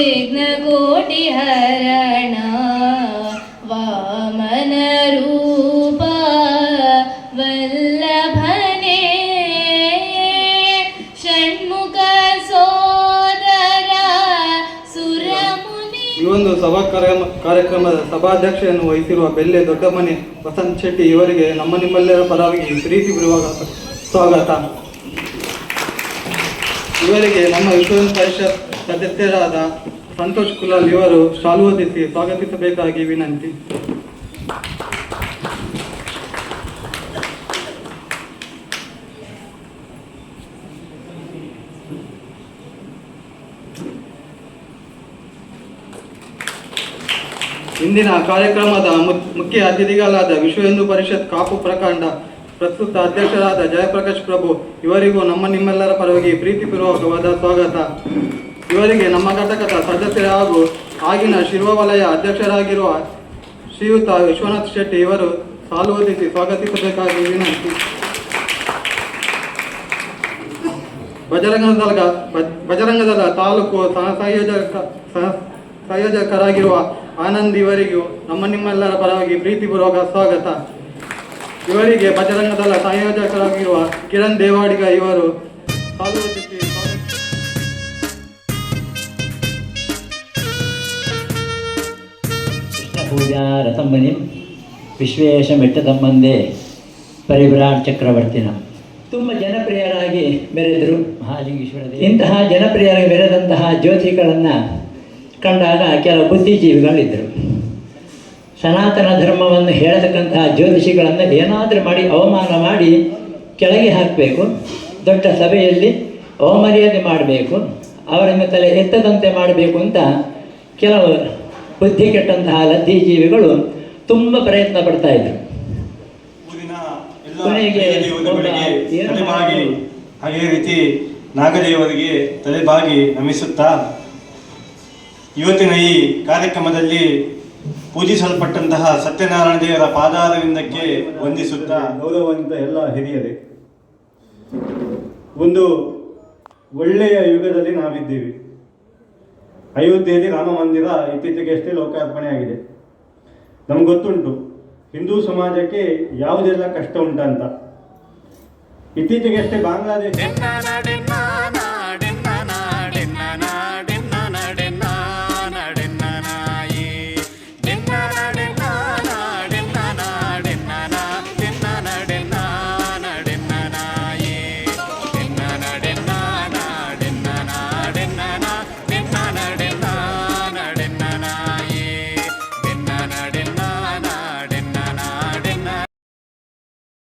ವಿಘ್ನಕೋಟಿ ಹರಣ ವಾಮನ ರೂಪ ವಲ್ಲಭನೇ, ಷಣ್ಮುಖ ಸೋದರ ಸುರಮುನಿ. ಈ ಒಂದು ಸಭಾ ಕಾರ್ಯಕ್ರಮ ಕಾರ್ಯಕ್ರಮದ ಸಭಾಧ್ಯಕ್ಷೆಯನ್ನು ವಹಿಸಿರುವ ಬೆಲ್ಲೆ ದೊಡ್ಡಮನೆ ವಸಂತ್ ಶೆಟ್ಟಿ ಇವರಿಗೆ ನಮ್ಮ ನಿಮ್ಮೆಲ್ಲರ ಪರವಾಗಿ ಪ್ರೀತಿ ಬರುವಾಗ ಸ್ವಾಗತ. ಇವರಿಗೆ ನಮ್ಮ ವಿಶ್ವ ಪರಿಷತ್ ಸದಸ್ಯರಾದ ಸಂತೋಷ್ ಕುಲಾಲ್ ಇವರು ಶಾಲು ಹೊದಿಸಿ ಸ್ವಾಗತಿಸಬೇಕಾಗಿ ವಿನಂತಿ. ಇಂದಿನ ಕಾರ್ಯಕ್ರಮದ ಮುಖ್ಯ ಅತಿಥಿಗಳಾದ ವಿಶ್ವ ಹಿಂದೂ ಪರಿಷತ್ ಕಾಪು ಪ್ರಕಾಂಡ ಪ್ರಸ್ತುತ ಅಧ್ಯಕ್ಷರಾದ ಜಯಪ್ರಕಾಶ್ ಪ್ರಭು, ಇವರಿಗೂ ನಮ್ಮ ನಿಮ್ಮೆಲ್ಲರ ಪರವಾಗಿ ಪ್ರೀತಿಪೂರ್ವಕವಾದ ಸ್ವಾಗತ. ಇವರಿಗೆ ನಮ್ಮ ಘಟಕದ ಸದಸ್ಯ ಹಾಗೂ ಆಗಿನ ಶಿರುವ ವಲಯ ಅಧ್ಯಕ್ಷರಾಗಿರುವ ಶ್ರೀಯುತ ವಿಶ್ವನಾಥ್ ಶೆಟ್ಟಿ ಇವರು ಸಾಲು ಹೊದಿಸಿ ಸ್ವಾಗತಿಸಬೇಕಾಗಿ ವಿನಂತಿ. ಬಜರಂಗ ಬಜರಂಗದಲ್ಲ ತಾಲೂಕು ಸಹ ಸಂಯೋಜಕ ಸಹ ಸಂಯೋಜಕರಾಗಿರುವ ಆನಂದ್ ಇವರಿಗೂ ನಮ್ಮ ನಿಮ್ಮೆಲ್ಲರ ಪರವಾಗಿ ಪ್ರೀತಿಪೂರ್ವಕ ಸ್ವಾಗತ. ಇವರಿಗೆ ಬಜರಂಗದಲ್ಲ ಸಂಯೋಜಕರಾಗಿರುವ ಕಿರಣ್ ದೇವಾಡಿಗ ಇವರು ಸಾಲು ಹೊದಿಸಿ ರಥಂಬನಿ ವಿಶ್ವೇಶ ಮೆಟ್ಟ ವಿಶ್ವೇಶ ಮೆಟ್ಟದಮ್ಮಂದೇ ಪರಿಭ್ರಾಟ್ ಚಕ್ರವರ್ತಿನ. ತುಂಬ ಜನಪ್ರಿಯರಾಗಿ ಮೆರೆದರು. ಮಹಾಲಿಂಗೇಶ್ವರ. ಇಂತಹ ಜನಪ್ರಿಯರಾಗಿ ಮೆರೆದಂತಹ ಜ್ಯೋತಿಗಳನ್ನು ಕಂಡಾಗ ಕೆಲವು ಬುದ್ಧಿಜೀವಿಗಳಿದ್ದರು. ಸನಾತನ ಧರ್ಮವನ್ನು ಹೇಳತಕ್ಕಂತಹ ಜ್ಯೋತಿಷಿಗಳನ್ನು ಏನಾದರೂ ಮಾಡಿ ಅವಮಾನ ಮಾಡಿ ಕೆಳಗೆ ಹಾಕಬೇಕು. ದೊಡ್ಡ ಸಭೆಯಲ್ಲಿ ಅವಮರ್ಯಾದೆ ಮಾಡಬೇಕು. ಅವರನ್ನು ತಲೆ ಎತ್ತದಂತೆ ಮಾಡಬೇಕು ಅಂತ ಕೆಲವು ಬುದ್ಧಿ ಕೆಟ್ಟಂತಹ ಲದ್ದಿ ಜೀವಿಗಳು ತುಂಬ ಪ್ರಯತ್ನ ಪಡ್ತಾ ಇದ್ರು. ಕೊನೆಗೆ ಅದೇ ರೀತಿ ನಾಗದೇವರಿಗೆ ತಲೆಬಾಗಿ ನಮಿಸುತ್ತಾ ಇವತ್ತಿನ ಈ ಕಾರ್ಯಕ್ರಮದಲ್ಲಿ ಪೂಜಿಸಲ್ಪಟ್ಟಂತಹ ಸತ್ಯನಾರಾಯಣ ದೇವರ ಪಾದಾರವಿಂದಕ್ಕೆ ವಂದಿಸುತ್ತಾ. ಗೌರವಾನ್ವಿತ ಎಲ್ಲ ಹಿರಿಯರೇ ಒಂದು ಒಳ್ಳೆಯ ಯುಗದಲ್ಲಿ ನಾವಿದ್ದೀವಿ. ಅಯೋಧ್ಯೆಯಲ್ಲಿ ರಾಮ ಮಂದಿರ ಇತ್ತೀಚೆಗೆ ಅಷ್ಟೇ ಲೋಕಾರ್ಪಣೆ ಆಗಿದೆ. ನಮ್ಗೆ ಗೊತ್ತುಂಟು, ಹಿಂದೂ ಸಮಾಜಕ್ಕೆ ಯಾವುದೆಲ್ಲ ಕಷ್ಟ ಉಂಟಂತ. ಇತ್ತೀಚೆಗೆ ಅಷ್ಟೇ ಬಾಂಗ್ಲಾದೇಶ